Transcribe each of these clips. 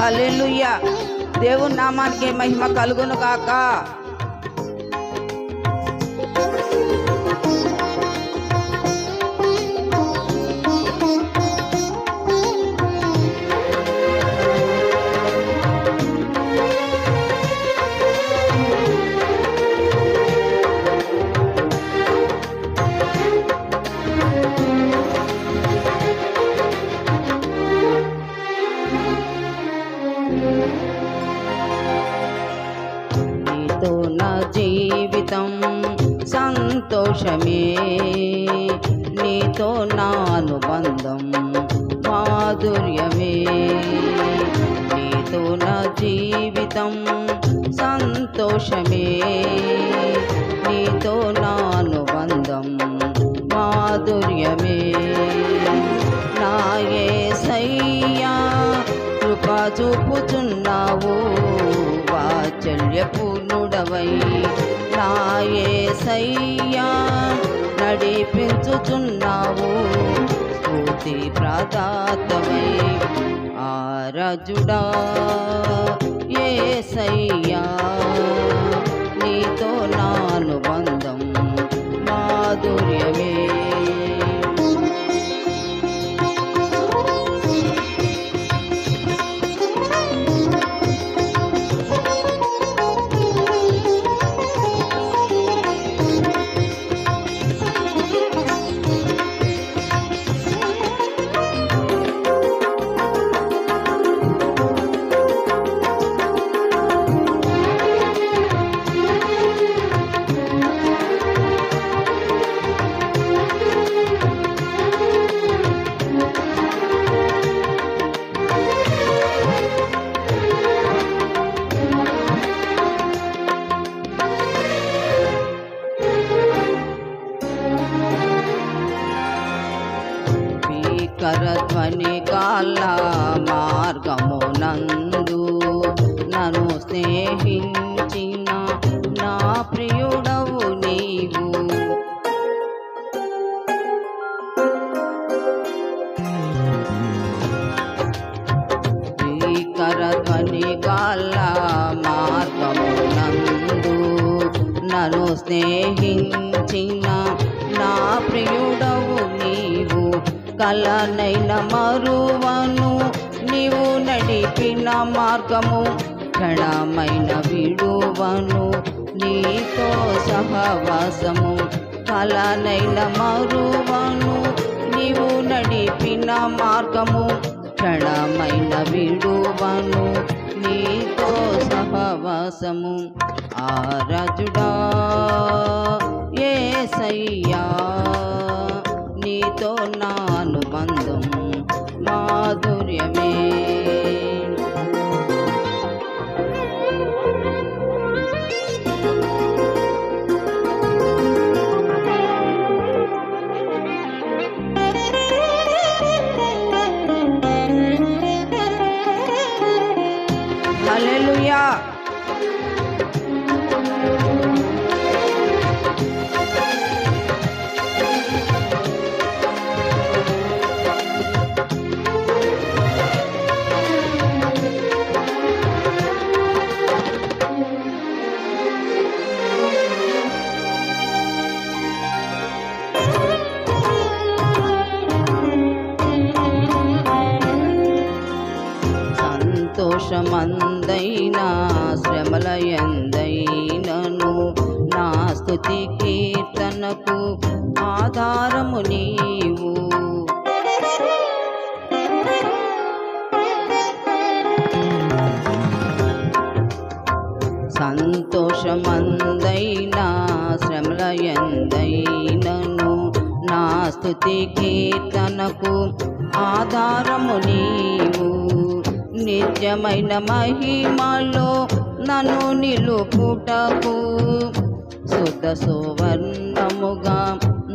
హల్లెలూయా. దేవుని నామానికి మహిమ కలుగును కాక సంతోషమే. నీతో నా అనుబంధం మాధుర్యమే. నీతో నా జీవితం సంతోషమే. నీతో నా అనుబంధం మాధుర్యమే. నాయే సయ్యా కృప చూపుచున్నావు. వాత్సల్యపూర్ణుడవై నాయే ఏసయ్యా నడిపించుచున్నావు. స్ఫూర్తి ప్రదాతమై ఆరజుడా. ఏసయ్యా నీతో నాను బంధం మాధుర్య. స్నేహించిన నా ప్రియుడవు నీవు. భీకరధ్వని కాల మార్గమునందు నన్ను స్నేహించిన నా ప్రియుడవు నీవు. కలనైన మరువను నీవు నడిపిన మార్గము క్షణమైన విడువను నీతో సహవాసము కలనైన మరువను నీవు నడిపిన మార్గము క్షణమైన విడువను నీతో సహవాసము ఆరాజుడా ఏ సయ్యా నీతో నా అనుబంధం మాధుర్యమే. 这 సంతోషమందైనా శ్రమల ఎందైనను నా స్థుతి కీర్తనకు ఆధారము నీవు. సంతోషమందైనా శ్రమల ఎందైనను నా స్థుతి కీర్తనకు ఆధారము నీవు. నిత్యమైన మహిమలో నన్ను నిలుపుటకు శుద్ధ సువర్ణముగా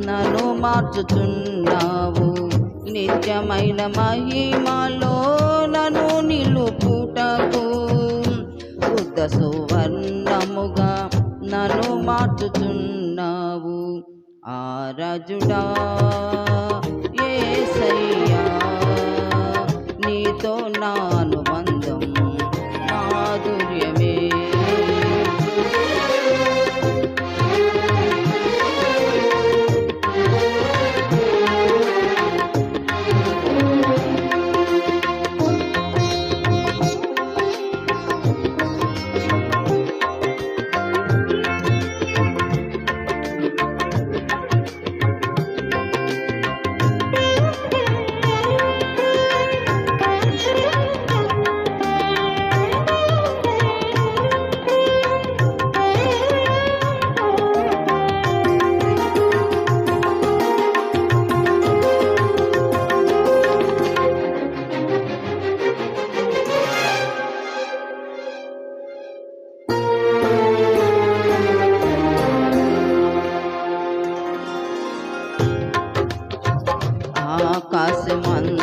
నన్ను మార్చుచున్నావు. నిత్యమైన మహిమలో నన్ను నిలుపుటకు శుద్ధ సువర్ణముగా నన్ను మార్చుచున్నావు. ఆరజుడా आकाश मन